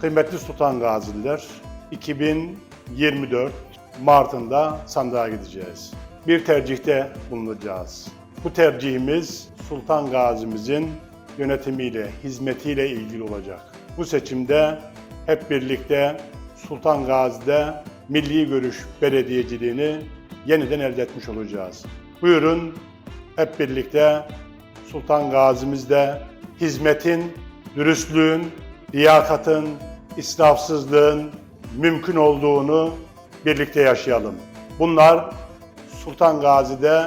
Kıymetli Sultan Gaziler, 2024 Mart'ında sandığa gideceğiz. Bir tercihte bulunacağız. Bu tercihimiz Sultan Gazimizin yönetimiyle, hizmetiyle ilgili olacak. Bu seçimde hep birlikte Sultan Gazi'de Milli Görüş Belediyeciliğini yeniden elde etmiş olacağız. Buyurun hep birlikte Sultan Gazi'mizde hizmetin, dürüstlüğün, liyakatın, israfsızlığın mümkün olduğunu birlikte yaşayalım. Bunlar Sultan Gazi'de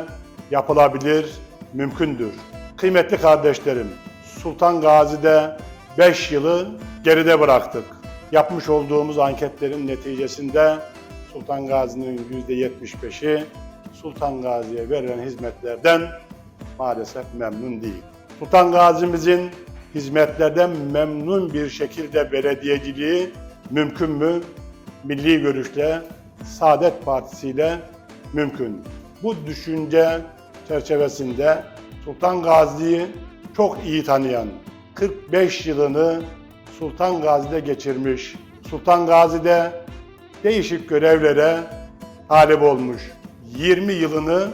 yapılabilir, mümkündür. Kıymetli kardeşlerim, Sultan Gazi'de 5 yılı geride bıraktık. Yapmış olduğumuz anketlerin neticesinde Sultan Gazi'nin %75'i Sultan Gazi'ye verilen hizmetlerden maalesef memnun değil. Sultan Gazi'mizin hizmetlerden memnun bir şekilde belediyeciliği mümkün mü? Milli görüşle, Saadet Partisi ile mümkün. Bu düşünce çerçevesinde Sultan Gazi'yi çok iyi tanıyan, 45 yılını Sultan Gazi'de geçirmiş, Sultan Gazi'de değişik görevlere talip olmuş, 20 yılını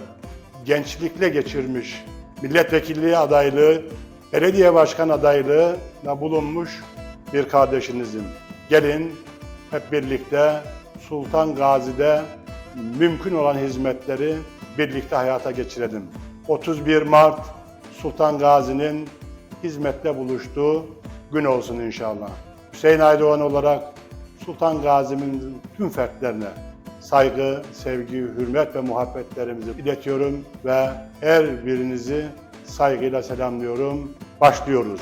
gençlikle geçirmiş, milletvekilliği adaylığı, belediye başkan adaylığına bulunmuş bir kardeşinizim. Gelin hep birlikte Sultan Gazi'de mümkün olan hizmetleri birlikte hayata geçirelim. 31 Mart Sultan Gazi'nin hizmette buluştuğu gün olsun inşallah. Hüseyin Aydoğan olarak Sultan Gazi'nin tüm fertlerine saygı, sevgi, hürmet ve muhabbetlerimizi iletiyorum ve her birinizi saygıyla selamlıyorum. Başlıyoruz.